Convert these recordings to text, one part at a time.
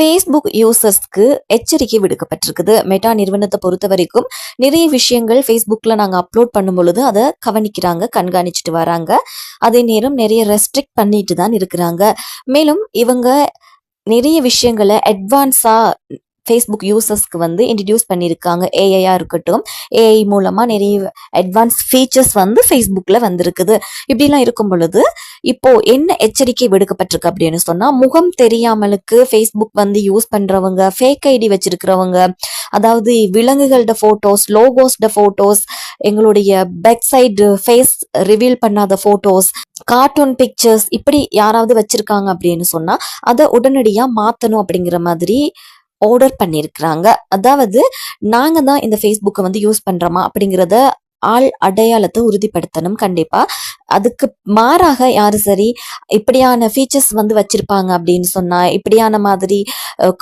Facebook யூசர்ஸ்க்கு எச்சரிக்கை விடுக்கப்பட்டிருக்குது. Meta நிறுவனத்தை பொறுத்த வரைக்கும் நிறைய விஷயங்கள் ஃபேஸ்புக்கில் நாங்கள் அப்லோட் பண்ணும் பொழுது அதை கவனிக்கிறாங்க கண்காணிச்சுட்டு வராங்க. அதே நேரம் நிறைய ரெஸ்ட்ரிக்ட் பண்ணிட்டு தான் இருக்கிறாங்க. மேலும் இவங்க நிறைய விஷயங்களை அட்வான்ஸாக ஃபேஸ்புக் யூசர்ஸ்க்கு வந்து இன்ட்ரடியூஸ் பண்ணியிருக்காங்க ஏஐயாக இருக்கட்டும் ஏஐ மூலமாக நிறைய அட்வான்ஸ் ஃபீச்சர்ஸ் வந்து ஃபேஸ்புக்கில் வந்திருக்குது. இப்படிலாம் இருக்கும் பொழுது இப்போ என்ன எச்சரிக்கை விடுக்கப்பட்டிருக்கு அப்படின்னு சொன்னால் முகம் தெரியாமலுக்கு ஃபேஸ்புக் வந்து யூஸ் பண்ணுறவங்க ஃபேக் ஐடி வச்சிருக்கிறவங்க அதாவது விலங்குகளோட ஃபோட்டோஸ் லோகோஸ்ட ஃபோட்டோஸ் எங்களுடைய பேக் சைடு ஃபேஸ் ரிவீல் பண்ணாத ஃபோட்டோஸ் கார்ட்டூன் பிக்சர்ஸ் இப்படி யாராவது வச்சிருக்காங்க அப்படின்னு சொன்னால் அதை உடனடியாக மாற்றணும் அப்படிங்கிற மாதிரி ஆர்டர் பண்ணியிருக்கிறாங்க அதாவது நாங்கள் தான் இந்த ஃபேஸ்புக்கை வந்து யூஸ் பண்ணுறோமா அப்படிங்கிறத ஆள் அடையாளத்தை உறுதிப்படுத்தணும் கண்டிப்பா. அதுக்கு மாறாக யாரு சரி இப்படியான ஃபீச்சர்ஸ் வந்து வச்சிருப்பாங்க அப்படின்னு சொன்னா இப்படியான மாதிரி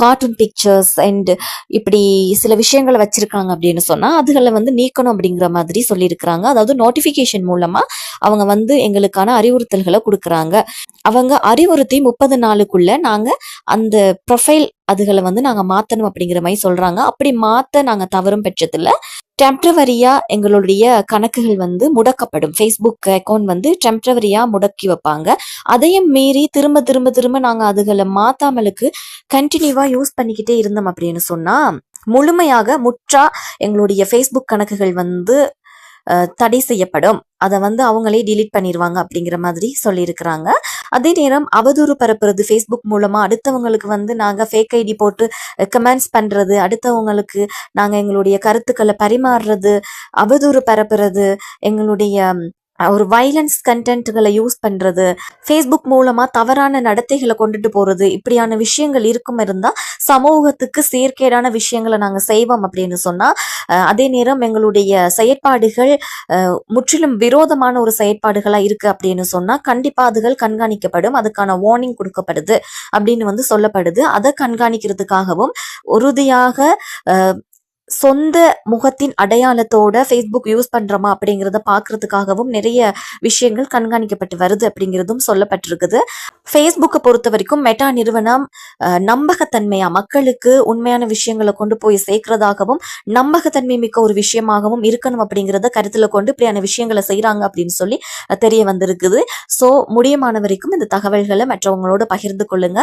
கார்ட்டூன் பிக்சர்ஸ் அண்ட் இப்படி சில விஷயங்களை வச்சிருக்காங்க அப்படின்னு சொன்னா அதுகளை வந்து நீக்கணும் அப்படிங்கிற மாதிரி சொல்லியிருக்கிறாங்க. அதாவது நோட்டிஃபிகேஷன் மூலமா அவங்க வந்து எங்களுக்கான அறிவுறுத்தல்களை கொடுக்குறாங்க. அவங்க அறிவுறுத்தி முப்பது நாளுக்குள்ள நாங்க அந்த ப்ரொஃபைல் அதுகளை வந்து நாங்க மாத்தணும் அப்படிங்கிற மாதிரி சொல்றாங்க. அப்படி மாத்த நாங்க தவறும் பட்சத்துல டெம்ப்ரவரியா எங்களுடைய கணக்குகள் வந்து முடக்கப்படும். ஃபேஸ்புக் அக்கௌண்ட் வந்து டெம்ப்ரவரியா முடக்கி வைப்பாங்க. அதையும் மீறி திரும்ப திரும்ப திரும்ப நாங்க அதுகளை மாத்தாமலுக்கு கண்டினியூவா யூஸ் பண்ணிக்கிட்டே இருந்தோம் அப்படின்னு சொன்னா முழுமையாக முற்றா எங்களுடைய ஃபேஸ்புக் கணக்குகள் வந்து தடை செய்யப்படும். அதை வந்து அவங்களே டிலீட் பண்ணிடுவாங்க அப்படிங்கிற மாதிரி சொல்லியிருக்கிறாங்க. அதே நேரம் அவதூறு பரப்புறது ஃபேஸ்புக் மூலமாக அடுத்தவங்களுக்கு வந்து நாங்கள் ஃபேக் ஐடி போட்டு கமெண்ட்ஸ் பண்ணுறது அடுத்தவங்களுக்கு நாங்கள் எங்களுடைய கருத்துக்களை பரிமாறுறது அவதூறு பரப்புறது எங்களுடைய ஒரு வைலன்ஸ் கண்டென்ட்டுகளை யூஸ் பண்ணுறது ஃபேஸ்புக் மூலமாக தவறான நடத்தைகளை கொண்டுட்டு போகிறது இப்படியான விஷயங்கள் இருக்கும் இருந்தால் சமூகத்துக்கு சீர்கேடான விஷயங்களை நாங்கள் செய்வோம் அப்படின்னு சொன்னால் அதே நேரம் எங்களுடைய செயற்பாடுகள் முற்றிலும் விரோதமான ஒரு செயற்பாடுகளாக இருக்குது அப்படின்னு சொன்னால் கண்டிப்பாக அதுகள் கண்காணிக்கப்படும் அதுக்கான வார்னிங் கொடுக்கப்படுது அப்படின்னு வந்து சொல்லப்படுது. அதை கண்காணிக்கிறதுக்காகவும் உறுதியாக சொந்த முகத்தின் அடையாளத்தோட ஃபேஸ்புக் யூஸ் பண்றோமா அப்படிங்கிறத பாக்குறதுக்காகவும் நிறைய விஷயங்கள் கண்காணிக்கப்பட்டு வருது அப்படிங்கிறதும் சொல்லப்பட்டிருக்குது. ஃபேஸ்புக்கை பொறுத்த வரைக்கும் மெட்டா நிறுவனம் அஹ், நம்பகத்தன்மையா மக்களுக்கு உண்மையான விஷயங்களை கொண்டு போய் சேர்க்கிறதாகவும் நம்பகத்தன்மை மிக்க ஒரு விஷயமாகவும் இருக்கணும் அப்படிங்கிறத கருத்துல கொண்டு இப்படியான விஷயங்களை செய்யறாங்க அப்படின்னு சொல்லி தெரிய வந்திருக்குது. ஸோ முடியமான வரைக்கும் இந்த தகவல்களை மற்றவங்களோட பகிர்ந்து கொள்ளுங்க.